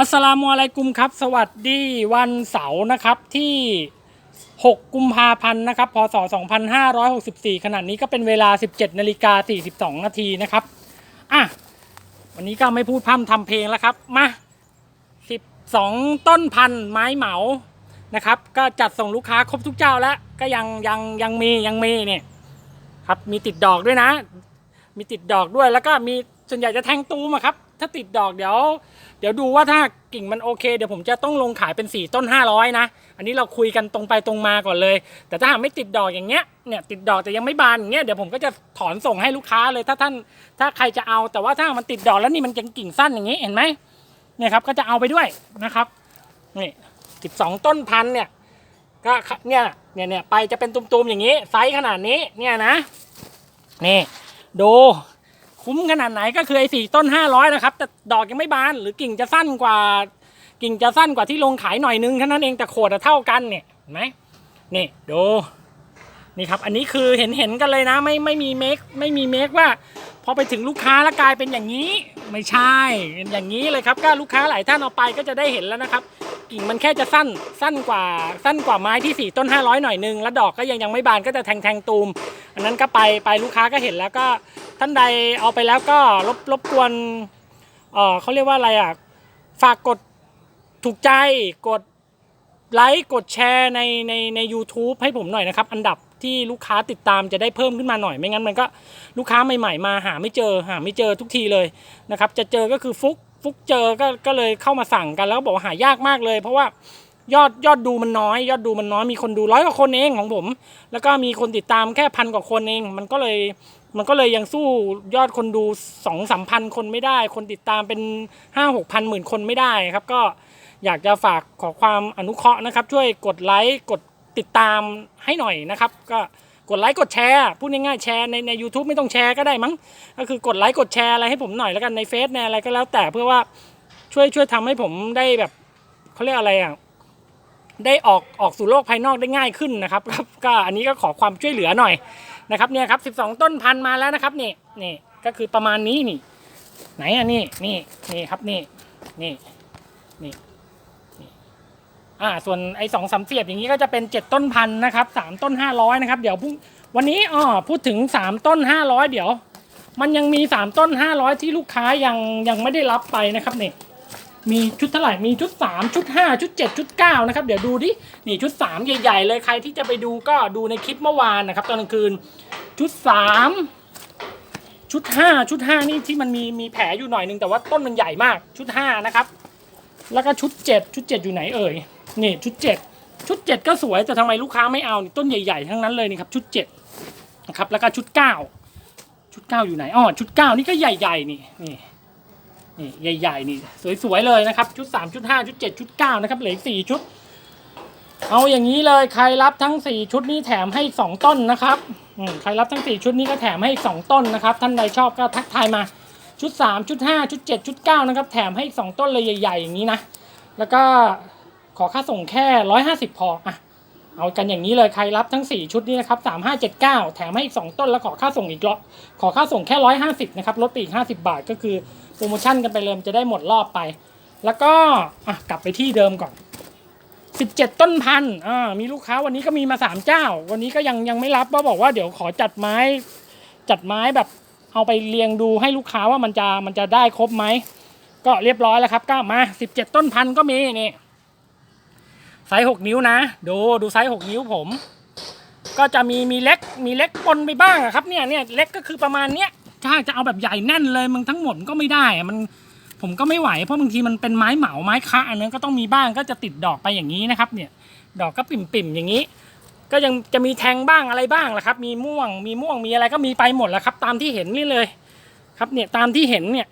อัสลามุอะลัยกุมครับ สวัสดีวันเสาร์นะครับที่ 6 กุมภาพันธ์นะครับ พศ 2564 ขณะนี้ก็เป็นเวลา 17นาฬิกา42 นาทีนะครับ อะ วันนี้ก็ไม่พูดพร่ำทำเพลงแล้วครับ มา 12 ต้นพันธุ์ไม้เหมานะครับ ก็จัดส่งลูกค้าครบทุกเจ้าแล้ว ก็ยังยังยังมียังมีเนี่ยครับ มีติดดอกด้วยนะ มีติดดอกด้วยแล้วก็มีส่วนใหญ่จะแทงตูมครับ ถ้าติดดอกเดี๋ยว เดี๋ยวดูว่าถ้ากิ่งมันโอเค เดี๋ยวผมจะต้องลงขายเป็นสี่ต้น 500 นะ อันนี้เราคุยกันตรงไปตรงมาก่อนเลย แต่ถ้าหากไม่ติดดอกอย่างเงี้ยเนี่ยติดดอกแต่ยังไม่บานอย่างเงี้ยเดี๋ยวผมก็จะถอนส่งให้ลูกค้าเลยถ้าท่านถ้าใครจะเอาแต่ว่าถ้ามันติดดอกแล้วนี่มันยังกิ่งสั้นอย่างงี้เห็นไหมเนี่ยครับก็จะเอาไปด้วยนะครับนี่สิบสองต้นพันเนี่ยก็เนี่ยเนี่ยเนี่ยไปจะเป็นตุ่มๆอย่างนี้ไซส์ขนาดนี้เนี่ยนะนี่ดู คุ้มขนาดไหนก็คือไอ้สี่ต้นห้าร้อยนะครับ แต่ดอกยังไม่บานหรือกิ่งจะสั้นกว่ากิ่งจะสั้นกว่าที่ลงขายหน่อยนึงแค่นั้นเองแต่โขดอะเท่ากันเนี่ยเห็นไหมนี่ดู นี่ครับอันนี้คือเห็นเห็นกันเลยนะไม่ไม่มีเมคไม่มีเมคว่าพอไปถึงลูกค้าแล้วกลายเป็นอย่างนี้ไม่ใช่อย่างนี้เลยครับก็ลูกค้าหลายท่านเอาไปก็จะได้เห็นแล้วนะครับ กิ่งมันแค่จะสั้นสั้นกว่าสั้นกว่าไม้ที่สี่ต้น 500 หน่อยนึงแล้วดอกก็ยังยังไม่บานก็จะแทงแทงตูม อันนั้นก็ไปไปลูกค้าก็เห็นแล้วก็ท่านใดเอาไปแล้วก็รบรบกวนเออเขาเรียกว่าอะไรอะฝากกดถูกใจกดไลค์กดแชร์ในในใน u t u b e ให้ผมหน่อยนะครับ อันดับ ที่ลูกค้าติดตามจะได้เพิ่มขึ้นมาหน่อยไม่งั้นมันก็ลูกค้าใหม่ๆมาหาไม่เจอหาไม่เจอทุกทีเลยนะครับจะเจอก็คือฟุกฟุกเจอก็ก็เลยเข้ามาสั่งกันแล้วบอกว่าหายากมากเลย เพราะว่ายอดยอดดูมันน้อย ยอดดูมันน้อยมีคนดูร้อยกว่าคนเองของผม แล้วก็มีคนติดตามแค่พันกว่าคนเอง มันก็เลยมันก็เลยยังสู้ยอดคนดูสองสามพันคนไม่ได้ คนติดตามเป็นห้าหกพันหมื่นคนไม่ได้ครับ ก็อยากจะฝากขอความอนุเคราะห์นะครับ ช่วยกดไลค์กด ติดตามให้หน่อยนะครับ ก็กดไลค์กดแชร์พูดง่ายๆแชร์ในใน u t u b e ไม่ต้องแชร์ก็ได้มั้ง ก็คือกดไลค์กดแชร์อะไรให้ผมหน่อยแล้วกันในเฟซในอะไรก็แล้วแต่เพื่อว่าช่วยช่วยทำให้ผมได้แบบเขาเรียกอะไรอะได้ออกออกสู่โลกภายนอกได้ง่ายขึ้นนะครับครับก็อันนี้ก็ขอความช่วยเหลือหน่อยนะครับเนี่ยครับ 12 ต้นพันมาแล้วนะครับนี่นี่ก็คือประมาณนี้นี่ ไหนอะนี่นี่นี่ครับนี่นี่นี่ อ่าส่วนไอ้สองสามเสียบอย่างนี้ก็จะเป็น 7 ต้นพันธุ์นะครับสามต้น 500นะครับเดี๋ยวพรุ่งวันนี้อ๋อพูดถึง 3 ต้น 500 เดี๋ยว มันยังมี 3 ต้น 500 ที่ลูกค้ายังยังไม่ได้รับไปนะครับนี่มีชุดเท่าไหร่ มีชุด 3 ชุด 5 ชุด 7 ชุด 9 นะครับ เดี๋ยวดูดินี่ชุด 3 ใหญ่ ๆ เลยใครที่จะไปดูก็ดูในคลิปเมื่อวานนะครับ ตอนกลางคืน ชุด 3 ชุด 5 ชุด 5 นี่ที่มันมีมีแผลอยู่หน่อยนึงแต่ว่าต้นมันใหญ่มากชุด 5 นะครับ แล้วก็ชุด 7 ชุด 7 อยู่ไหนเอ่ย นี่ชุด7ชุด7ก็สวยแต่ทำไมลูกค้าไม่เอานี่ต้นใหญ่ๆ ทั้งนั้นเลยนี่ครับชุด7นะครับแล้วก็ชุด9ชุด9อยู่ไหนอ๋อชุด9นี่ก็ใหญ่ๆนี่นี่นี่ใหญ่ๆนี่สวยๆเลยนะครับชุด3ชุด5ชุด7ชุด9นะครับเหลืออีก4ชุด เอาอย่างนี้เลยใครรับทั้ง4ชุดนี้แถมให้อีก2ต้นนะครับอืมใครรับทั้ง4ชุดนี้ก็แถมให้อีก2ต้นนะครับ ท่านใดชอบก็ทักทายมาชุด3ชุด5ชุด7ชุด9นะครับแถมให้อีก2ต้นเลยใหญ่ๆอย่างนี้นะแล้วก็ ขอค่าส่งแค่150พออะเอากันอย่างนี้เลยใครรับทั้ง 4 ชุดนี้นะครับ3579แถมให้อีก 2 ต้นแล้วขอค่าส่งอีกรอบขอค่าส่งแค่150นะครับลดไปอีก50บาทก็คือโปรโมชั่นกันไปเลยจะได้หมดรอบไป แล้วก็อะกลับไปที่เดิมก่อน17ต้นพันธุ์อ่ามีลูกค้าวันนี้ก็มีมา3เจ้า วันนี้ก็ยังยังไม่รับว่าบอกว่าเดี๋ยวขอจัดไม้ จัดไม้แบบเอาไปเรียงดูให้ลูกค้าว่ามันจะมันจะได้ครบไหมก็เรียบร้อยแล้วครับก็มา17ต้นพันธุ์ก็มีนี่ ไซส์6นิ้วนะดูดูไซส์6นิ้วผม ก็จะมีมีเล็กมีเล็กปนไปบ้างอะครับเนี่ยเนี่ยเล็กก็คือประมาณเนี้ยถ้าจะเอาแบบใหญ่แน่นเลยมึงทั้งหมดก็ไม่ได้มันผมก็ไม่ไหวเพราะบางทีมันเป็นไม้เหมาไม้คะอันนั้นก็ต้องมีบ้างก็จะติดดอกไปอย่างนี้นะครับ เนี่ยดอกก็ปิ่มๆอย่างนี้ ก็ยังจะมีแทงบ้างอะไรบ้างแหละครับ มีม่วงมีม่วงมีอะไรก็มีไปหมดแหล้วครับ ตามที่เห็นนี่เลย ครับเนี่ยตามที่เห็นเนี่ย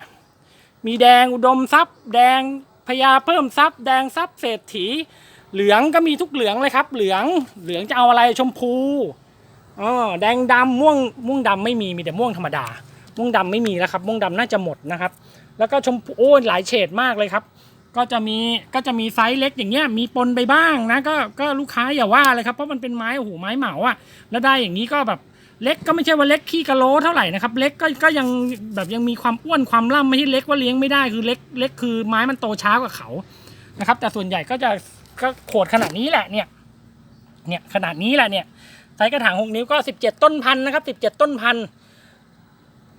มีแดงอุดมทรัพย์ แดงพญาเพิ่มทรัพย์ แดงทรัพย์เศรษฐี เหลืองก็มีทุกเหลืองเลยครับ เหลืองเหลืองจะเอาอะไรชมพูอ๋อแดงดำม่วงม่วงดำไม่มีมีแต่ม่วงธรรมดา ม่วงดำไม่มีแล้วครับ ม่วงดำน่าจะหมดนะครับ แล้วก็ชมพูโอ้หลายเฉดมากเลยครับ ก็จะมีก็จะมีไซส์เล็กอย่างเงี้ยมีปนไปบ้างนะก็ก็ลูกค้าอย่าว่าเลยครับเพราะมันเป็นไม้โอ้โหไม้เหมาอะแล้วได้อย่างนี้ก็แบบเล็กก็ไม่ใช่ว่าเล็กขี้กะโหลเท่าไหร่นะครับ เล็กก็ก็ยังแบบยังมีความอ้วนความล่ำไม่ใช่เล็กว่าเลี้ยงไม่ได้คือเล็กเล็กคือไม้มันโตช้ากว่าเขานะครับ แต่ส่วนใหญ่ก็จะ ก็โขดขนาดนี้แหละเนี่ย เนี่ยขนาดนี้แหละเนี่ยไซส์กระถางหกนิ้วก็สิบเจ็ดต้นพันธุ์นะครับสิบเจ็ดต้นพันธุ์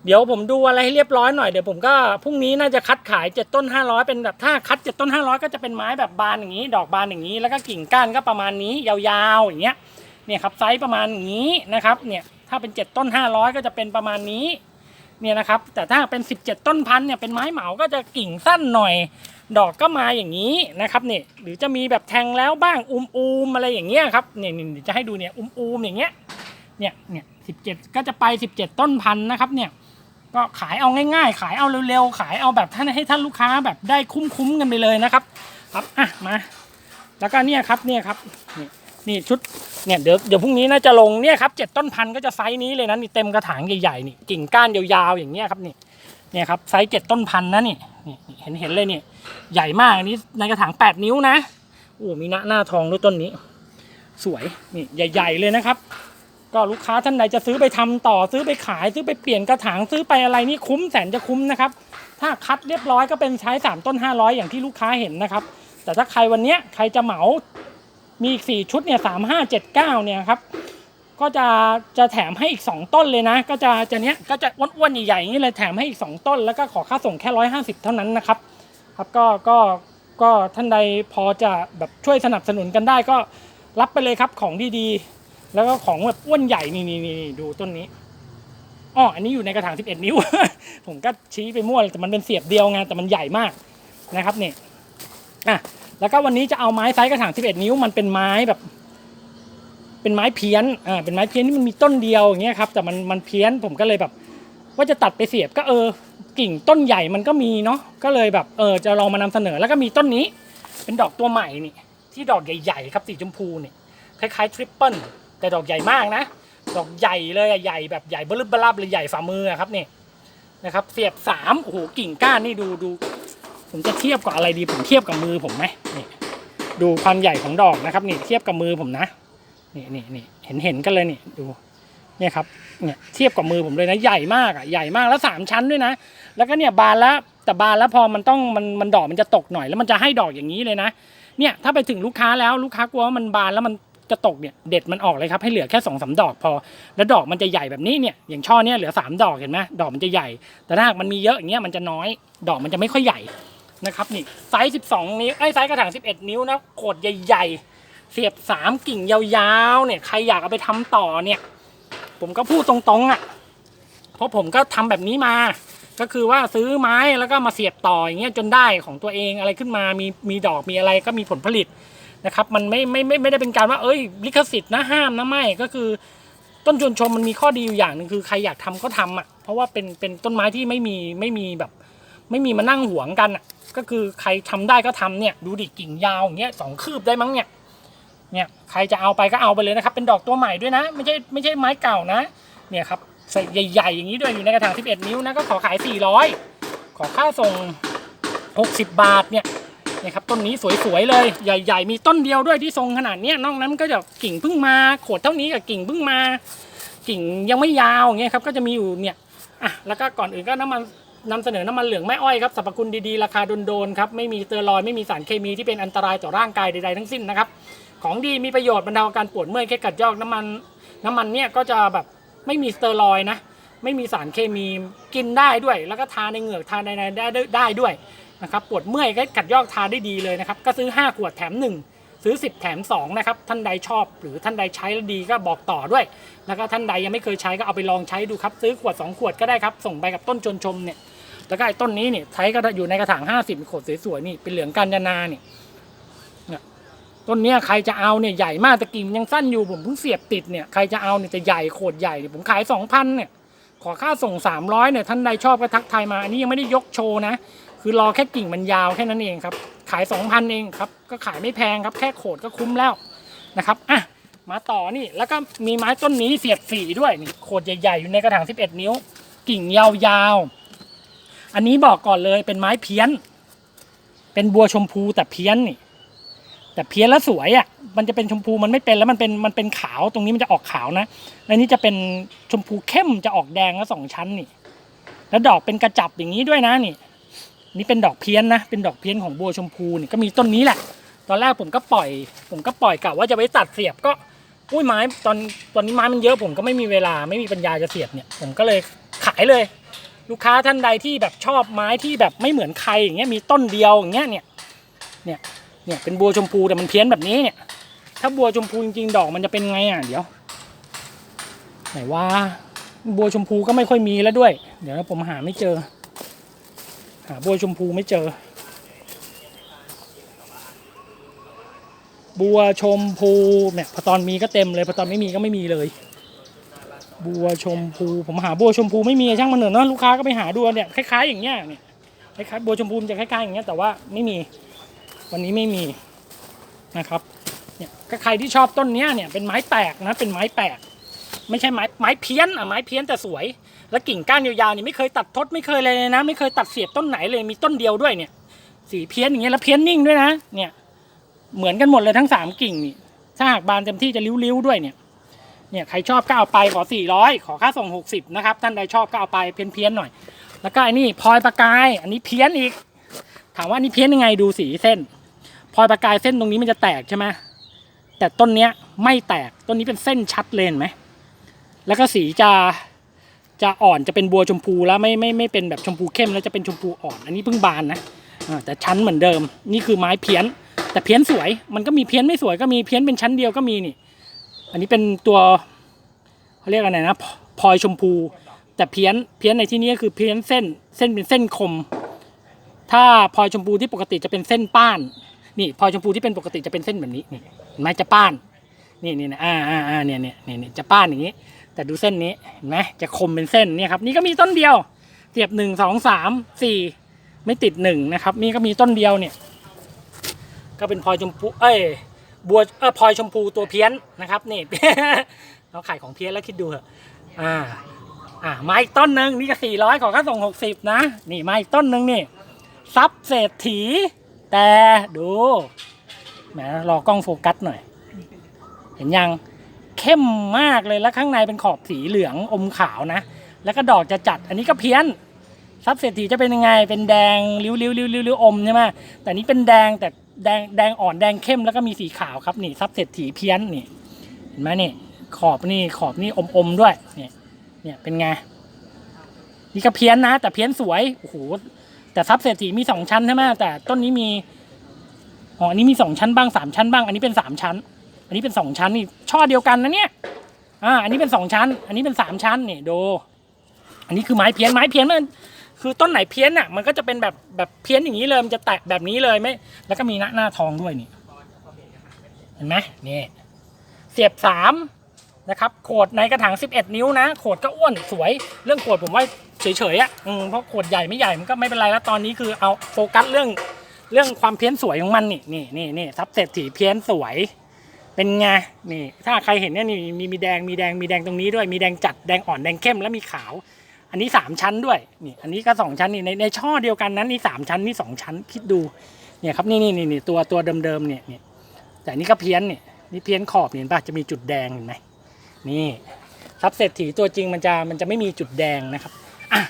เดี๋ยวผมดูอะไรให้เรียบร้อยหน่อยเดี๋ยวผมก็พรุ่งนี้น่าจะคัดขายเจ็ดต้นห้าร้อยเป็นแบบถ้าคัดเจ็ดต้นห้าร้อยก็จะเป็นไม้แบบบานอย่างนี้ ดอกบานอย่างนี้ แล้วก็กิ่งก้านก็ประมาณนี้ยาวๆอย่างเงี้ยเนี่ยครับไซส์ประมาณอย่างนี้นะครับเนี่ยถ้าเป็นเจ็ดต้นห้าร้อยก็จะเป็นประมาณนี้เนี่ยนะครับแต่ถ้าเป็นสิบเจ็ดต้นพันธุ์เนี่ยเป็นไม้เหมาก็จะกิ่งสั้นหน่อย ดอกก็มาอย่างนี้นะครับเนี่ยหรือจะมีแบบแทงแล้วบ้างอุมอูมอะไรอย่างเงี้ยครับเนี่ยเดี๋ยวจะให้ดูเนี่ยอุมอูมอย่างเงี้ยเนี่ยเนี่ยสิบเจ็ดก็จะไปสิบเจ็ดต้นพันธุ์นะครับเนี่ยก็ขายเอาง่ายๆ ขายเอาเร็วๆ ขายเอาแบบท่านให้ท่านลูกค้าแบบได้คุ้มๆกันไปเลยนะครับ ครับอะมา แล้วก็เนี่ยครับเนี่ยครับนี่นี่ชุดเนี่ยเดี๋ยวเดี๋ยวพรุ่งนี้น่าจะลงเนี่ยครับเจ็ดต้นพันธุ์ก็จะไซส์นี้เลยนะนี่เต็มกระถางใหญ่ๆนี่กิ่งก้านยาวๆอย่างเงี้ยครับนี่เนี่ยครับไซส์เจ็ดต้นพันธุ์นะนี่นี่เห็นเห็นเลยนี่ ใหญ่มากอันนี้ในกระถาง 8 นิ้วนะโอ้มีหน้าหน้าทองด้วยต้นนี้ สวยนี่ใหญ่ ๆ เลยนะครับ ก็ลูกค้าท่านใดจะซื้อไปทำต่อซื้อไปขายซื้อไปเปลี่ยนกระถางซื้อไปอะไรนี่คุ้มแสนจะคุ้มนะครับ ถ้าคัดเรียบร้อยก็เป็นใช้ 3 ต้น 500 อย่างที่ลูกค้าเห็นนะครับ แต่ถ้าใครวันนี้ใครจะเหมามีอีก 4 ชุดเนี่ยสามห้าเจ็ดเก้าเนี่ยครับก็จะจะแถมให้อีก 2 ต้นเลยนะ ก็จะจะเนี้ยก็จะอ้วนๆใหญ่ๆอย่างนี้เลยแถมให้อีก 2 ต้น แล้วก็ขอค่าส่งแค่ร้อยห้าสิบเท่านั้นนะครับ ครับก็ก็ก็ท่านใดพอจะแบบช่วยสนับสนุนกันได้ก็รับไปเลยครับของดีๆ แล้วก็ของแบบอ้วนใหญ่นี่นี่นี่ดูต้นนี้อ๋ออันนี้อยู่ในกระถาง 11 นิ้ว ผมก็ชี้ไปมั่วเลยแต่มันเป็นเสียบเดียวไงแต่มันใหญ่มากนะครับเนี่ยอะแล้วก็วันนี้จะเอาไม้ไซส์กระถาง 11 นิ้วมันเป็นไม้แบบ เป็นไม้เพี้ยนอ่าเป็นไม้เพี้ยนที่มันมีต้นเดียวอย่างเงี้ยครับแต่มันมันเพี้ยนผมก็เลยแบบ ว่าจะตัดไปเสียบก็เออ กิ่งต้นใหญ่มันก็มีเนาะก็เลยแบบเออจะลองมานำเสนอแล้วก็มีต้นนี้ เป็นดอกตัวใหม่นี่ ที่ดอกใหญ่ๆครับสีชมพูนี่คล้ายๆทริปเปิลแต่ดอกใหญ่มากนะ ดอกใหญ่เลยอะใหญ่แบบใหญ่เบลึบบลับเลยใหญ่ฝ่ามืออะครับนี่นะครับ เสียบสามโอ้โหกิ่งก้านนี่ดูดู ผมจะเทียบกับอะไรดีผมเทียบกับมือผมไหมนี่ดูความใหญ่ของดอกนะครับ นี่เทียบกับมือผมนะนี่นี่นี่เห็นเห็นกันเลยนี่ดู เนี่ยครับเนี่ยเทียบกับมือผมเลยนะใหญ่มากอะใหญ่มากแล้วสามชั้นด้วยนะ แล้วก็เนี่ยบานแล้วแต่บานแล้วพอมันต้องมันมันดอกมันจะตกหน่อย แล้วมันจะให้ดอกอย่างนี้เลยนะเนี่ยถ้าไปถึงลูกค้าแล้วลูกค้ากลัวว่ามันบานแล้วมันจะตกเนี่ยเด็ดมันออกเลยครับให้เหลือแค่สองสามดอกพอ แล้วดอกมันจะใหญ่แบบนี้เนี่ยอย่างช่อเนี่ยเหลือสามดอกเห็นไหมดอกมันจะใหญ่ แต่ถ้ากมันมีเยอะอย่างเงี้ยมันจะน้อย ดอกมันจะไม่ค่อยใหญ่นะครับนี่ไซส์สิบสองนิ้วไอ้ไซส์กระถางสิบเอ็ดนิ้วนะโขดใหญ่ๆ เสียบสามกิ่งยาวๆเนี่ยใครอยากเอาไปทำต่อเนี่ย ผมก็พูดตรงๆอะเพราะผมก็ทำแบบนี้มา ก็คือว่าซื้อไม้แล้วก็มาเสียบต่ออย่างเงี้ยจนได้ของตัวเองอะไรขึ้นมามีมีดอกมีอะไรก็มีผลผลิตนะครับ มันไม่ไม่ไม่ไม่ได้เป็นการว่า เอ้ยลิขสิทธิ์นะห้ามนะไม่ก็คือ ต้นชวนชมมันมีข้อดีอยู่อย่างหนึ่งคือใครอยากทำก็ทำอะ เพราะว่าเป็นเป็นต้นไม้ที่ไม่มีไม่มีแบบ ไม่มีมานั่งหวงกันอะ ก็คือใครทำได้ก็ทำเนี่ย ดูดิกิ่งยาวอย่างเงี้ยสองคืบได้มั้งเนี่ย เนี่ยใครจะเอาไปก็เอาไปเลยนะครับ เป็นดอกตัวใหม่ด้วยนะ ไม่ใช่ไม่ใช่ไม้เก่านะ เนี่ยครับใส่ใหญ่ๆอย่างนี้ด้วยอยู่ในกระถาง 11 นิ้วนะก็ขอขาย 400 ขอค่าส่ง 60 บาทเนี่ยนี่ยครับต้นนี้สวยๆเลยใหญ่ ๆ มีต้นเดียวด้วยที่ทรงขนาดเนี้ยนอกนั้นก็จะกิ่งเพิ่งมาโขดเท่านี้กับกิ่งเพิ่งมา กิ่งยังไม่ยาวอย่างเงี้ยครับก็จะมีอยู่เนี่ยอะแล้วก็ก่อนอื่นก็น้ำมันนำเสนอน้ำมันเหลืองแม่อ้อยครับสรรพคุณดีๆ ราคาโดนๆครับไม่มีเตอรอยไม่มีสารเคมีที่เป็นอันตรายต่อร่างกายใดๆทั้งสิ้นนะครับ ของดีมีประโยชน์บรรเทาอาการปวดเมื่อยแค่กัดยอกน้ำมัน น้ำมันเนี่ยก็จะแบบไม่มีสเตอรอยด์นะ ไม่มีสารเคมีกินได้ด้วย แล้วก็ทาในเหงือกทาในในได้ได้ได้ด้วยนะครับปวดเมื่อยก็กัดยอกทาได้ดีเลยนะครับ ก็ซื้อ 5 ขวดแถม 1 ซื้อ 10 แถม 2 นะครับ ท่านใดชอบ หรือท่านใดใช้แล้วดีก็บอกต่อด้วย แล้วก็ท่านใดยังไม่เคยใช้ก็เอาไปลองใช้ดูครับ ซื้อขวด 2 ขวดก็ได้ครับ ส่งไปกับต้นชนชมเนี่ยแล้วก็ไอ้ต้นนี้เนี่ยใช้ก็อยู่ในกระถาง 50 ขวดสวยๆนี่เป็นเหลืองกัญญานาเนี่ย ต้นเนี้ยใครจะเอาเนี่ยใหญ่มากแต่กิ่งยังสั้นอยู่ผมเพิ่งเสียบติดเนี่ยใครจะเอาเนี่ยจะใหญ่โคตรใหญ่เนี่ยผมขายสองพันเนี่ยขอค่าส่งสามร้อยเนี่ยท่านใดชอบก็ทักทายมาอันนี้ยังไม่ได้ยกโชว์นะ คือรอแค่กิ่งมันยาวแค่นั้นเองครับ ขายสองพันเองครับ ก็ขายไม่แพงครับ แค่โขดก็คุ้มแล้วนะครับอะมาต่อนี่แล้วก็มีไม้ต้นนี้เสียบฝีด้วยนี่โขดใหญ่ๆอยู่ในกระถาง 11 นิ้ว กิ่งยาวๆอันนี้บอกก่อนเลยเป็นไม้เพี้ยน เป็นบัวชมพูแต่เพี้ยนนี่ แต่เพี้ยนแล้วสวยอะมันจะเป็นชมพูมันไม่เป็นแล้วมันเป็นมันเป็นขาวตรงนี้มันจะออกขาวนะแล้วนี่จะเป็นชมพูเข้มจะออกแดงแล้วสองชั้นนี่ แล้วดอกเป็นกระจับอย่างนี้ด้วยนะนี่ นี่เป็นดอกเพี้ยนนะ เป็นดอกเพี้ยนของบัวชมพูนี่ก็มีต้นนี้แหละ ตอนแรกผมก็ปล่อย ผมก็ปล่อยกะว่าจะไปตัดเสียบก็อุ้ยไม้ตอนตอนนี้ไม้มันเยอะผมก็ไม่มีเวลาไม่มีปัญญาจะเสียบเนี่ย ผมก็เลยขายเลย ลูกค้าท่านใดที่แบบชอบไม้ที่แบบไม่เหมือนใครอย่างเงี้ยมีต้นเดียวอย่างเงี้ยเนี่ยเนี่ย เนี่ยเป็นบัวชมพูแต่มันเพี้ยนแบบนี้เนี่ย ถ้าบัวชมพูจริงๆดอกมันจะเป็นไงอะเดี๋ยวไหนว่าบัวชมพูก็ไม่ค่อยมีแล้วด้วย เดี๋ยวผมหาไม่เจอ หาบัวชมพูไม่เจอ บัวชมพูเนี่ยพอตอนมีก็เต็มเลยพอตอนไม่มีก็ไม่มีเลย บัวชมพูผมหาบัวชมพูไม่มีช่างมันเถอเนอะลูกค้าก็ไปหาดูเนี่ยคล้ายๆอย่างเงี้ยเนี่ยคล้ายๆบัวชมพูจะคล้ายๆอย่างเงี้ยแต่ว่าไม่มี วันนี้ไม่มีนะครับเนี่ยก็ใครที่ชอบต้นเนี้ยเนี่ยเป็นไม้แปลกนะเป็นไม้แปลกไม่ใช่ไม้ไม้เพี้ยนอะไม้เพี้ยนแต่สวย แล้วกิ่งก้านยาวๆนี่ไม่เคยตัดทดไม่เคยเลยนะ ไม่เคยตัดเสียบต้นไหนเลยมีต้นเดียวด้วยเนี่ย สีเพี้ยนอย่างเงี้ยแล้วเพี้ยนนิ่งด้วยนะเนี่ยเหมือนกันหมดเลยทั้งสามกิ่งนี่ถ้าหากบานเต็มที่จะริ้วๆด้วยเนี่ยเนี่ยใครชอบก็เอาไปขอสี่ร้อยขอค่าส่งหกสิบนะครับ ท่านใดชอบก็เอาไปเพี้ยนๆหน่อย แล้วก็ไอันนี้พลอยประกาย อันนี้เพี้ยนอีก ถามว่านนี้เพี้ยนยังไงดูสีเส้น ลอยประกายเส้นตรงนี้มันจะแตกใช่ไหมแต่ต้นเนี้ยไม่แตกต้นนี้เป็นเส้นชัดเลนไหมแล้วก็สีจะจะอ่อนจะเป็นบัวชมพูแล้วไม่ไม่ไม่เป็นแบบชมพูเข้มแล้วจะเป็นชมพูอ่อน อันนี้เพิ่งบานนะอ่าแต่ชั้นเหมือนเดิมนี่คือไม้เพี้ยน แต่เพี้ยนสวยมันก็มีเพี้ยนไม่สวยก็มีเพี้ยนเป็นชั้นเดียวก็มีนี่ อันนี้เป็นตัวเขาเรียกอะไรนะพพลอยชมพู แต่เพี้ยนเพี้ยนในที่นี้ก็คือเพี้ยนเส้นเส้นเป็นเส้นคม ถ้าพลอยชมพูที่ปกติจะเป็นเส้นป้าน นี่พลอยชมพูที่เป็นปกติจะเป็นเส้นแบบนี้นี่เห็นไหมจะป้านนี่นี่นะอ่าอ่าอ่าเนี่ยเนี่ยเนี่ยจะป้านอย่างนี้ แต่ดูเส้นนี้เห็นไหมจะคมเป็นเส้นเนี่ยครับนี่ก็มีต้นเดียวเสียบหนึ่งสองสามสี่ไม่ติดหนึ่งนะครับนี่ก็มีต้นเดียวเนี่ย ก็เป็นพลอยชมพูเอ้ยบัวเออพลอยชมพูตัวเพี้ยนนะครับนี่เราขายของเพี้ยนแล้วคิดดูเถอะอ่าอ่ามาอีกต้นหนึ่งนี่ก็สี่ร้อยขอค่าส่งหกสิบนะ นี่มาอีกต้นหนึ่งนี่ซับเศรษฐี แต่ดูแหมรอกล้องโฟกัสหน่อย เห็นยังเข้มมากเลยแล้วข้างในเป็นขอบสีเหลืองอมขาวนะ แล้วก็ดอกจะจัดอันนี้ก็เพี้ยนซับเศรษฐีจะเป็นยังไง เป็นแดงริ้วริ้วริ้วริ้วอมใช่ไหมแต่นี้เป็นแดงแต่แดงแดงอ่อนแดงเข้มแล้วก็มีสีขาวครับนี่ซับเศรษฐีเพี้ยนนี่เห็นไหมนี่ขอบนี่ขอบนี่อมอมๆด้วยเนี่ยเนี่ยเป็นไงนี่ก็เพี้ยนนะ แต่เพี้ยนสวยโอ้โห แต่ซับเศรษฐีมีสองชั้นใช่ไหมแต่ต้นนี้มีอ๋ออันนี้มีสองชั้นบ้างสามชั้นบ้าง อันนี้เป็นสามชั้น อันนี้เป็นสองชั้นนี่ช่อเดียวกันนะเนี่ยอ่าอันนี้เป็นสองชั้น อันนี้เป็นสามชั้นนี่ดูอันนี้คือไม้เพี้ยนไม้เพี้ยนมันคือต้นไหนเพี้ยนอะมันก็จะเป็นแบบแบบเพี้ยนอย่างนี้เลยมันจะแตกแบบนี้เลยไม่ แล้วก็มีหน้าหน้าทองด้วยนี่ เห็นไหมนี่เสียบสาม นะครับโขดในกระถาง 11 นิ้วนะโขดก็อ้วนสวย เรื่องโขดผมว่าเฉยๆอะเพราะโขดใหญ่ไม่ใหญ่มันก็ไม่เป็นไรแล้วตอนนี้คือเอาโฟกัสเรื่องเรื่องความเพี้ยนสวยของมันนี่นี่นี่นี่ทับเศรษฐีเพี้ยนสวย เป็นไงนี่ ถ้าใครเห็นเนี่ยนี่มีมีแดงมีแดงมีแดงตรงนี้ด้วยมีแดงจัดแดงอ่อนแดงเข้มแล้วมีขาว อันนี้สามชั้นด้วยนี่อันนี้ก็สองชั้นนี่ในในช่อเดียวกันนั้นนี่สามชั้นนี่สองชั้นคิดดูเนี่ยครับนี่นี่นี่นี่ตัวตัวเดิมๆเนี่ยเนี่ยแต่นี่ก็เพี้ยนนี่นี่เพี้ยนขอบเห็นปะจะมีจุดแดงเห็นไหม นี่ซับเศรษฐีตัวจริงมันจะมันจะไม่มีจุดแดงนะครับอะ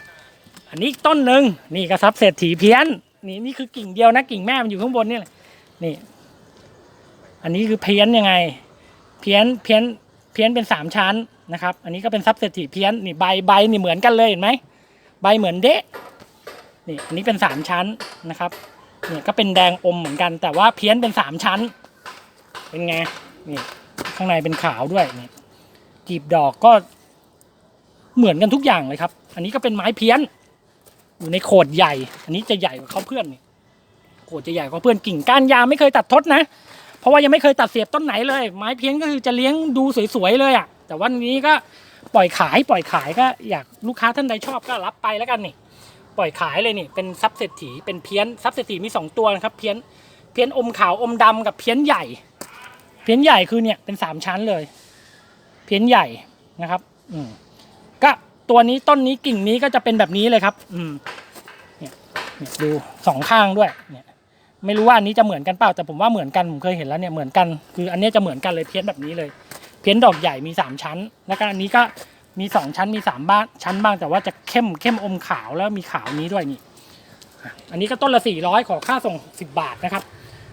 อันนี้ต้นหนึ่งนี่ก็ซับเศรษฐีเพี้ยนนี่นี่คือกิ่งเดียวนะกิ่งแม่มันอยู่ข้างบนนี่แหละนี่ อันนี้คือเพี้ยนยังไง เพี้ยนเพี้ยนเพี้ยนเป็นสามชั้นนะครับ อันนี้ก็เป็นซับเซติเพี้ยนนี่ใบใบนี่เหมือนกันเลยเห็นไหมใบเหมือนเดะนี่อันนี้เป็นสามชั้นนะครับเนี่ยก็เป็นแดงอมเหมือนกัน แต่ว่าเพี้ยนเป็นสามชั้น เป็นไงนี่ข้างในเป็นขาวด้วยนี่ กีบดอกก็เหมือนกันทุกอย่างเลยครับ อันนี้ก็เป็นไม้เพี้ยน อยู่ในโขดใหญ่ อันนี้จะใหญ่กว่าเขาเพื่อนนี่โขดจะใหญ่กว่าเพื่อนกิ่งก้านยาวไม่เคยตัดทดนะ เพราะว่ายังไม่เคยตัดเสียบต้นไหนเลย ไม้เพี้ยนก็คือจะเลี้ยงดูสวยๆเลยอะ่ะ แต่วันนี้ก็ปล่อยขายปล่อยขายก็อยากลูกค้าท่านใดชอบก็รับไปแล้วกันนี่ ปล่อยขายเลยนี่เป็นซับเศรษฐีเป็นเพี้ยนซับเศรษฐีมีสองตัวนะครับ เพี้ยนเพี้ยนอมขาวอมดำกับเพี้ยนใหญ่ เพี้ยนใหญ่คือเนี่ยเป็นสามชั้นเลย เพี้ยนใหญ่นะครับอืมก็ตัวนี้ต้นนี้กิ่งนี้ก็จะเป็นแบบนี้เลยครับ อืมเนี่ยเนี่ยดูสองข้างด้วยเนี่ยไม่รู้ว่าอันนี้จะเหมือนกันเปล่าแต่ผมว่าเหมือนกันผมเคยเห็นแล้วเนี่ยเหมือนกันคืออันนี้จะเหมือนกันเลยเพี้ยนแบบนี้เลย เพี้ยนดอกใหญ่มีสามชั้น แล้วก็อันนี้ก็มีสองชั้นมีสามบ้านชั้นบ้างแต่ว่าจะเข้มเข้มอมขาวแล้วมีขาวนี้ด้วยนี่อันนี้ก็ต้นละสี่ร้อยขอค่าส่งสิบบาทนะครับ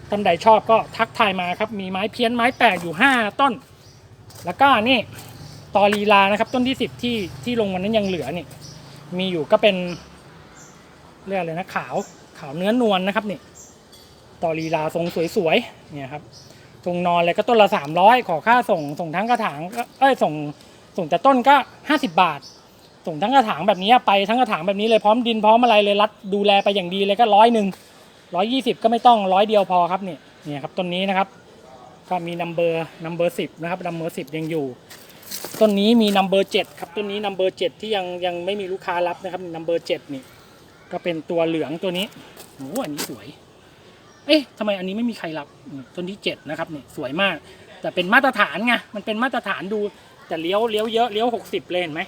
ท่านใดชอบก็ทักทายมาครับมีไม้เพี้ยนไม้แปลกอยู่ห้าต้น แล้วก็นี่ตอลีลานะครับต้นที่สิบที่ที่ลงวันนั้นยังเหลือนี่มีอยู่ก็เป็นเรียกอะไรนะขาวขาวเนื้อนวลนะครับนี่ตอลีลาทรงสวยๆเนี่ยครับทรงนอนเลยก็ต้นละสามร้อยขอค่าส่งส่งทั้งกระถางเอ้ยส่งส่งแต่ต้นก็ห้าสิบาท ส่งทั้งกระถางแบบนี้ไปทั้งกระถางแบบนี้เลยพร้อมดินพร้อมอะไรเลยรัดดูแลไปอย่างดีเลยก็ร้อยหนึ่งร้อยยี่สิบก็ไม่ต้องร้อยเดียวพอครับเนี่ยเนี่ยครับต้นนี้นะครับ ก็มีนัมเบอร์นัมเบอร์สิบนะครับนัมเบอร์สิบยังอยู่ ต้นนี้มีนัมเบอร์เจ็ดครับต้นนี้นัมเบอร์เจ็ดที่ยังยังไม่มีลูกค้ารับนะครับนัมเบอร์เจ็ดนี่ก็เป็นตัวเหลืองตัวนี้โอ้โหอันนี้สวย เอ๊ะทำไมอันนี้ไม่มีใครรับต้นที่เจ็ดนะครับนี่สวยมาก แต่เป็นมาตรฐานไงมันเป็นมาตรฐานดู แต่เลี้ยวเลี้ยวเยอะเลี้ยวหกสิบเลยเห็นไหม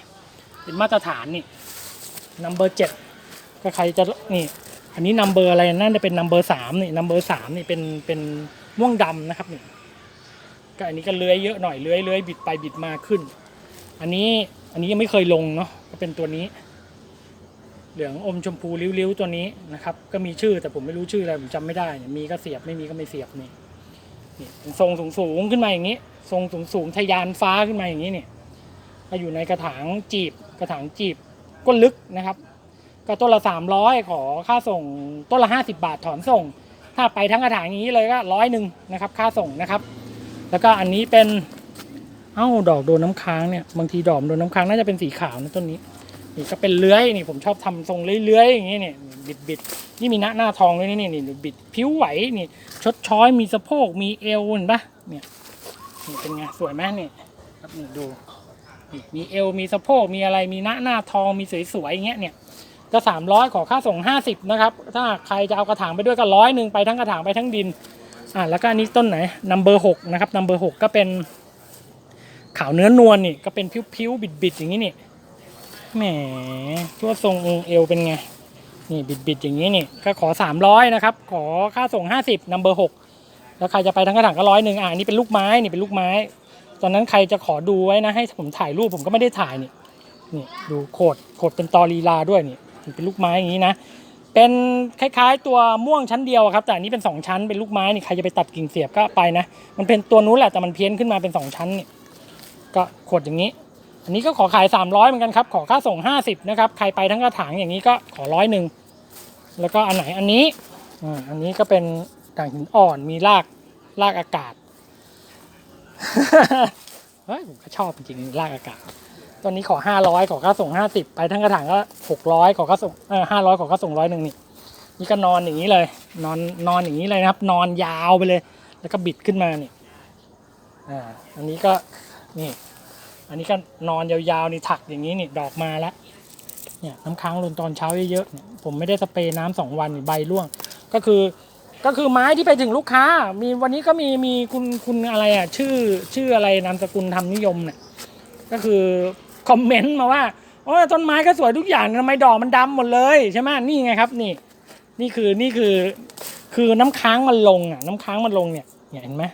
เป็นมาตรฐานนี่นัมเบอร์เจ็ดก็ใครจะนี่อันนี้นัมเบอร์อะไรนั่นจะเป็นนัมเบอร์สามนี่นัมเบอร์สามนี่เป็นเป็นม่วงดำนะครับนี่ ก็อันนี้ก็เลื้อยเยอะหน่อยเลื้อยเลื้อยบิดไปบิดมาขึ้น อันนี้อันนี้ยังไม่เคยลงเนาะก็เป็นตัวนี้ เหลืองอมชมพูริ้วๆตัวนี้นะครับ ก็มีชื่อแต่ผมไม่รู้ชื่ออะไรผมจำไม่ได้เนี่ยมีก็เสียบไม่มีก็ไม่เสียบนี่นี่เป็นทรงสูงๆขึ้นมาอย่างนี้ ทรงสูงๆทะยานฟ้าขึ้นมาอย่างนี้เนี่ยก็อยู่ในกระถางจีบกระถางจีบก้นลึกนะครับ ก็ต้นละสามร้อยขอค่าส่งต้นละห้าสิบาทถอนส่ง ถ้าไปทั้งกระถางอย่างนี้เลยก็ร้อยหนึ่งนะครับ ค่าส่งนะครับ แล้วก็อันนี้เป็นเอ้าดอกโดนน้ำค้างเนี่ยบางทีดอกโดนน้ำค้างน่าจะเป็นสีขาวนะต้นนี้นี่ก็เป็นเลื้อยนี่ผมชอบทำทรงเลื้อยๆอย่างนี้ยเนี่ยบิดบิดๆนี่มีหน้าหน้าทองด้วยนี่นี่นี่บิดผิวไหวนี่ชดช้อยมีสะโพกมีเอวเห็นปะเนี่ยนี่เป็นไงสวยไหมนี่ครับนี่ดูนี่มีเอวมีสะโพกมีอะไรมีหน้าหน้าทองมีสวยๆอย่างเงี้ยเนี่ยก็สามร้อยขอค่าส่งห้าสิบนะครับถ้าใครจะเอากระถางไปด้วยก็ร้อยหนึ่งไปทั้งกระถางไปทั้งดิน อ่าแล้วก็อันนี้ต้นไหนนัมเบอร์หกนะครับนัมเบอร์หกก็เป็นขาวเนื้อนวลนี่ก็เป็นผิวๆบิดๆอย่างนี้นี่แหมตัวทรงองเอวเป็นไงนี่บิดบิดๆอย่างนี้นี่ก็ขอสามร้อยนะครับขอค่าส่งห้าสิบนัมเบอร์หกแล้วใครจะไปทั้งกระถางก็ร้อยหนึ่งอ่านี่เป็นลูกไม้นี่เป็นลูกไม้ ตอนนั้นใครจะขอดูไว้นะให้ผมถ่ายรูปผมก็ไม่ได้ถ่ายนี่นี่ดูโขดโขดเป็นตอลีลาด้วยนี่เป็นลูกไม้อย่างนี้นะ เป็นคล้ายๆ ตัวม่วงชั้นเดียวครับ แต่อันนี้เป็นสองชั้นเป็นลูกไม้นี่ใครจะไปตัดกิ่งเสียบก็ไปนะ มันเป็นตัวนู้นแหละแต่มันเพี้ยนขึ้นมาเป็นสองชั้นนี่ก็โขดอย่างนี้ อันนี้ก็ขอขาย 300เหมือนกันครับขอค่าส่ง 50นะครับใครไปทั้งกระถางอย่างนี้ก็ขอร้อยหนึ่งแล้วก็อันไหนอันนี้อันนี้ก็เป็นด่างหินอ่อนมีรากรากอากาศเฮ้ยผมก็ชอบจริงๆรากอากาศ ตัวนี้ขอ500ขอค่าส่ง50ไปทั้งกระถางก็600ขอค่าส่งเออ500ขอค่าส่งร้อยหนึ่งนี่นี่ก็นอนอย่างนี้เลย นอนนอนอย่างนี้เลยนะครับ นอนยาวไปเลย แล้วก็บิดขึ้นมานี่อ่าอันนี้ก็นี่ อันนี้ก็นอนยาวๆนี่ถักอย่างนี้นี่ดอกมาแล้วเนี่ยน้ำค้างลงตอนเช้าเยอะๆเนี่ยผมไม่ได้สเปรย์น้ำสองวันใบร่วง ก็คือก็คือไม้ที่ไปถึงลูกค้า มีวันนี้ก็มีมีคุณคุณอะไรอะชื่อชื่ออะไรนามสกุลทำนิยมเนี่ยก็คือ คอมเมนต์มาว่าโอ้ต้นไม้ก็สวยทุกอย่างทำไมดอกมันดำหมดเลยใช่ไหมนี่ไงครับนี่ นี่คือนี่คือคือน้ำค้างมันลงอะน้ำค้างมันลงเนี่ยเห็นไหม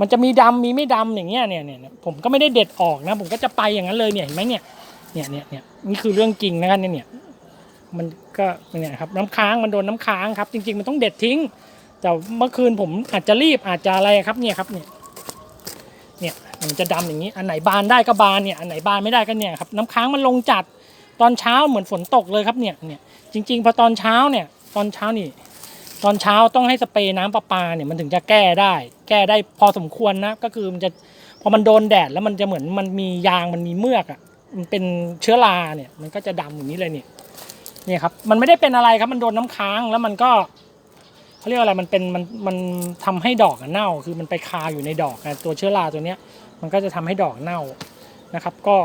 มันจะมีดำมีไม่ดำอย่างเงี้ยเนี่ยเนี่ยผมก็ไม่ได้เด็ดออกนะ ผมก็จะไปอย่างนั้นเลยเนี่ยเห็นไหมเนี่ยเนี่ยเนี่ยเนี่ยนี่คือเรื่องจริงนะครับเนี่ยเนี่ยมันก็เนี่ยครับน้ำค้างมันโดนน้ำค้างครับ จริง ๆ มันต้องเด็ดทิ้ง แต่เมื่อคืนผมอาจจะรีบอาจจะอะไรครับเนี่ยครับเนี่ย มันจะดำอย่างนี้ อันไหนบานได้ก็บานเนี่ย อันไหนบานไม่ได้ก็เนี่ยครับ น้ำค้างมันลงจัด ตอนเช้าเหมือนฝนตกเลยครับเนี่ย เนี่ย จริง ๆ พอตอนเช้าเนี่ย ตอนเช้านี่ ตอนเช้าต้องให้สเปรย์น้ำประปาเนี่ยมันถึงจะแก้ได้ แก้ได้พอสมควรนะ ก็คือมันจะพอมันโดนแดดแล้วมันจะเหมือนมันมียางมันมีเมือกอะ่ะ มันเป็นเชื้อราเนี่ย มันก็จะดำอย่างนี้เลยเนี่ย เนี่ยครับ มันไม่ได้เป็นอะไรครับ มันโดนน้ำค้างแล้วมันก็เขาเรียกว่าอะไรมันเป็นมันมันทำให้ดอกเน่า คือมันไปคาอยู่ในดอกอะตัวเชื้อราตัวเนี้ย มันก็จะทำให้ดอกเน่านะครับ ก็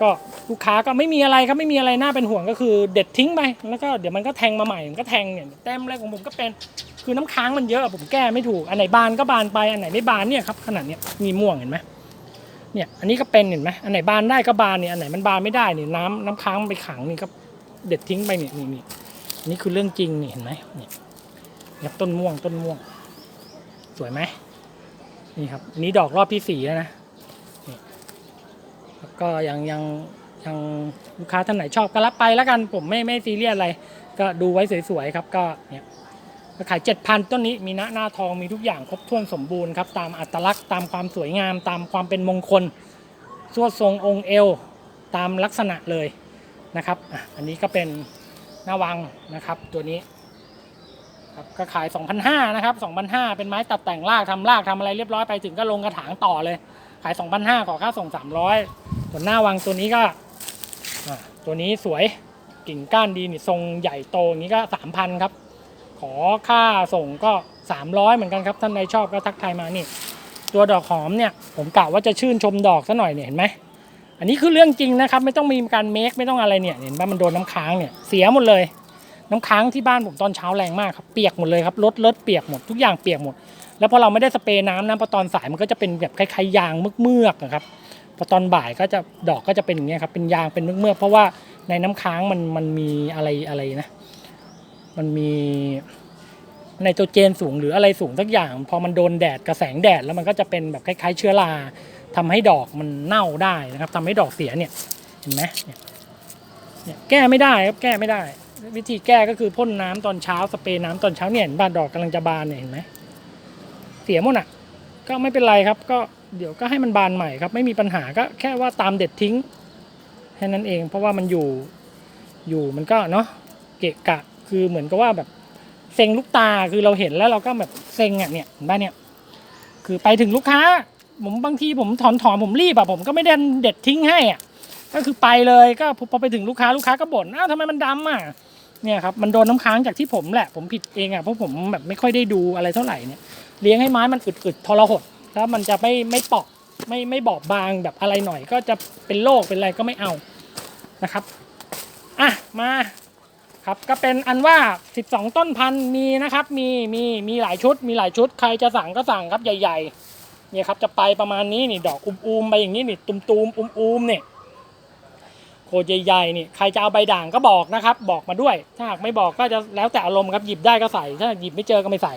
ก็ลูกค้าก็ไม่มีอะไรครับไม่มีอะไรน่าเป็นห่วงก็คือเด็ดทิ้งไปแล้วก็เดี๋ยวมันก็แทงมาใหม่มันก็แทงเนี่ยเต็มเลยของผมก็เป็นคือน้ำค้างมันเยอะผมแก้ไม่ถูกอันไหนบานก็บานไปอันไหนไม่บานเนี่ยครับขนาดเนี้ยมีม่วงเห็นไหมเนี่ยอันนี้ก็เป็นเห็นไหมอันไหนบานได้ก็บานเนี่ยอันไหนมันบานไม่ได้เนี่ยน้ำน้ำค้างมันไปขังนี่ก็เด็ดทิ้งไปเนี่ยนี่นี่นี่คือเรื่องจริงนี่เห็นไหมเนี่ยต้นม่วงต้นม่วง สวยไหม นี่ครับอันนี้ดอกรอบที่สี่แล้วนะนี่แล้วก็ยังยังยังลูกค้าท่านไหนชอบก็รับไปแล้วกันผมไม่ไม่ซีเรียสอะไร ก็ดูไว้สวยๆครับก็เนี่ยขายเจ็ดพันต้นนี้มีหน้าหน้าทองมีทุกอย่างครบถ้วนสมบูรณ์ครับ ตามอัตลักษณ์ตามความสวยงาม ตามความเป็นมงคลสวดทรงองค์เอว ตามลักษณะเลยนะครับอันนี้ก็เป็นหน้าวังนะครับตัวนี้ ครับก็ขาย 2,500นะครับ2,500เป็นไม้ตัดแต่งรากทำรากทำอะไรเรียบร้อยไปถึงก็ลงกระถางต่อเลย ขาย 2,500ขอค่าส่ง 300ส่วนหน้าวังตัวนี้ก็ตัวนี้สวยกิ่งก้านดีนี่ทรงใหญ่โตอย่างนี้ก็ 3,000ครับ ขอค่าส่งก็ 300 เหมือนกันครับ ท่านใดชอบก็ทักทายมานี่ ตัวดอกหอมเนี่ยผมกะว่าจะชื่นชมดอกซะหน่อยเนี่ยเห็นไหมอันนี้คือเรื่องจริงนะครับ ไม่ต้องมีการเมคไม่ต้องอะไรเนี่ยเห็นป่ะมันโดนน้ำค้างเนี่ยเสียหมดเลย น้ำค้างที่บ้านผมตอนเช้าแรงมากครับเปียกหมดเลยครับรถรถเปียกหมดทุกอย่างเปียกหมด แล้วพอเราไม่ได้สเปรย์น้ำนะพอตอนสายมันก็จะเป็นแบบคล้ายๆยางเมือกๆนะครับพอตอนบ่ายก็จะดอกก็จะเป็นอย่างเงี้ยครับเป็นยางเป็นเมือกๆเพราะว่าในน้ำค้างมันมันมีอะไรอะไรนะมันมีไนโตรเจนสูงหรืออะไรสูงสักอย่าง พอมันโดนแดดกระแสงแดดแล้วมันก็จะเป็นแบบคล้ายๆ เชื้อราทำให้ดอกมันเน่าได้นะครับทำให้ดอกเสียเนี่ยเห็นไหมเนี่ยแก้ไม่ได้ครับแก้ไม่ได้ วิธีแก้ก็คือพ่นน้ำตอนเช้าสเปรย์น้ำตอนเช้าเนี่ยเห็นบ้านดอกกำลังจะบานเนี่ยเห็นไหมเสียหมดอะ ก็ไม่เป็นไรครับ ก็เดี๋ยวก็ให้มันบานใหม่ครับ ไม่มีปัญหาก็แค่ว่าตามเด็ดทิ้งแค่นั้นเอง เพราะว่ามันอยู่อยู่มันก็เนาะเกะกะคือเหมือนกับว่าแบบเซ็งลูกตาคือเราเห็นแล้วเราก็แบบเซ็งอะเนี่ยเห็นป่ะเนี่ย คือไปถึงลูกค้า ผมบางทีผมถอนถอนผมรีบอะผมก็ไม่ได้เด็ดทิ้งให้อะก็คือไปเลยก็พอไปถึงลูกค้าลูกค้าก็บ่นอ้าวทำไมมันดำอะ เนี่ยครับมันโดนน้ำค้างจากที่ผมแหละผมผิดเองอะเพราะผมแบบไม่ค่อยได้ดูอะไรเท่าไหร่เนี่ยเลี้ยงให้ไม้มันอึดๆทรหดแล้วมันจะไม่ไม่ปอกไม่ไม่บอบบางแบบอะไรหน่อย ก็จะเป็นโรคเป็นอะไรก็ไม่เอานะครับอะมาครับก็เป็นอันว่า 12 ต้นพันธุ์มีนะครับ มีมีมีหลายชุด มีหลายชุดใครจะสั่งก็สั่งครับใหญ่ ๆ เนี่ยครับจะไปประมาณนี้นี่ดอกอุ้มๆไปอย่างนี้นี่ตุมๆอุ้มๆเนี่ย โคใหญ่ๆนี่ใครจะเอาใบด่างก็บอกนะครับ บอกมาด้วย ถ้าหากไม่บอกก็จะแล้วแต่อารมณ์ครับหยิบได้ก็ใส่ ถ้าหยิบไม่เจอก็ไม่ใส่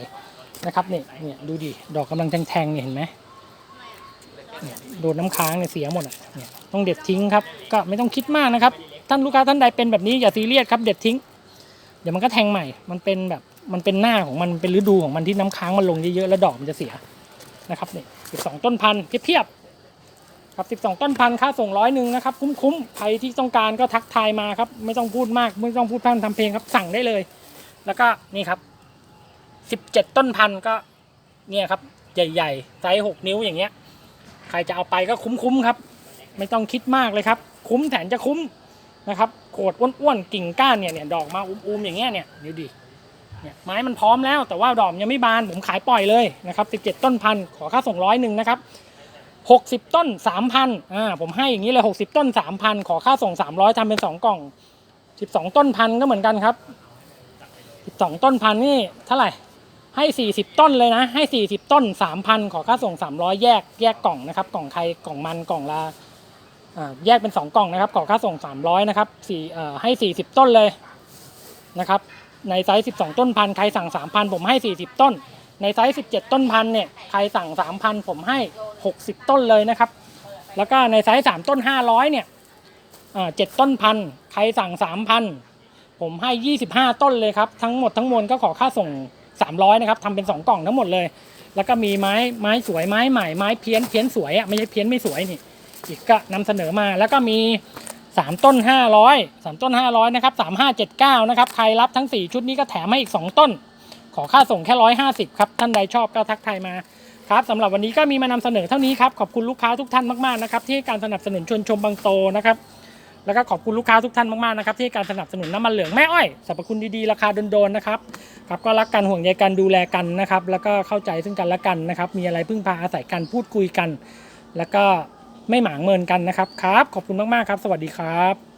นะครับนี่เนี่ยดูดิดอกกำลังแทงๆเนี่ยเห็นไหมเนี่ยโดนน้ำค้างเนี่ยเสียหมดอะเนี่ยต้องเด็ดทิ้งครับ ก็ไม่ต้องคิดมากนะครับ ท่านลูกค้าท่านใดเป็นแบบนี้อย่าซีเรียสครับเด็ดทิ้ง เดี๋ยวมันก็แทงใหม่ มันเป็นแบบมันเป็นหน้าของมันเป็นฤดูของมันที่น้ำค้างมันลงเยอะๆแล้วดอกมันจะเสียนะครับนี่ยสิบสองต้นพันธุ์เทียบๆ ครับสิบสองต้นพันธุ์ค่าส่งร้อยหนึ่งนะครับ คุ้มๆใครที่ต้องการก็ทักทายมาครับ ไม่ต้องพูดมาก ไม่ต้องพูดพร่ำทำเพลงครับ สั่งได้เลย แล้วก็นี่ครับสิบเจ็ดต้นพันธุ์ก็เนี่ยครับ ใหญ่ๆ ไซส์หกนิ้วอย่างเงี้ย ใครจะเอาไปก็คุ้มๆครับ ไม่ต้องคิดมากเลยครับ คุ้มแถนจะคุ้มนะครับโขดอ้วนๆ กิ่งก้านเนี่ยเนี่ยดอกมาอุ้มๆอย่างเงี้ยเนี่ยดูดิเนี่ยไม้มันพร้อมแล้วแต่ว่าดอกยังไม่บานผมขายปล่อยเลยนะครับ17 ต้นพันขอค่าส่งร้อยหนึ่งนะครับ 60 ต้น 3,000อ่าผมให้อย่างนี้เลย 60 ต้น 3,000 ขอค่าส่ง 300ทำเป็น 2 กล่อง 12 ต้นพันก็เหมือนกันครับ 12 ต้นพันนี่เท่าไหร่ ให้ 40 ต้นเลยนะ ให้ 40 ต้น 3,000 ขอค่าส่ง 300 แยกแยกกล่องนะครับ กล่องใครกล่องมันกล่องละอ่าแยกเป็น 2 กล่องนะครับ ขอค่าส่ง 300 นะครับสี่เอ่อให้ 40 ต้นเลยนะครับ ในไซส์ 12 ต้นพัน ใครสั่ง 3,000 ผมให้ 40 ต้น ในไซส์ 17 ต้นพันเนี่ยใครสั่ง 3,000 ผมให้ 60 ต้นเลยนะครับ แล้วก็ในไซส์ 3 ต้น 500 เนี่ยอ่า7ต้นพันใครสั่ง 3,000 ผมให้ 25 ต้นเลยครับ ทั้งหมดทั้งมวลก็ขอค่าส่ง 300 นะครับทำเป็น 2 กล่องทั้งหมดเลย แล้วก็มีไม้ไม้สวยไม้ใหม่ไม้เพี้ยนเพี้ยนสวยอะไม่ใช่เพี้ยนไม่สวยนี่อีกก็นำเสนอมาแล้วก็มี3ต้น 500 3 ต้น 500 นะครับ 3579 นะครับ ใครรับทั้ง 4 ชุดนี้ก็แถมให้อีก 2 ต้น ขอค่าส่งแค่150ครับ ท่านใดชอบก็ทักทายมาครับสำหรับวันนี้ก็มีมานำเสนอเท่านี้ครับขอบคุณลูกค้าทุกท่านมากๆนะครับที่ให้การสนับสนุนชวนชมบางโตนะครับแล้วก็ขอบคุณลูกค้าทุกท่านมากๆนะครับที่ให้การสนับสนุนน้ำมันเหลืองแม่อ้อยสรรพคุณดีๆราคาโดนๆนะครับครับก็รักกันห่วงใยกันดูแลกันนะครับแล้วก็เข้าใจซึ่งกันและกันนะครับมีอะไรพึ่งพาอาศัยกันพูดคุยกัน แล้วก็ไม่หมางเมินกันนะครับครับ ขอบคุณมากๆครับ สวัสดีครับ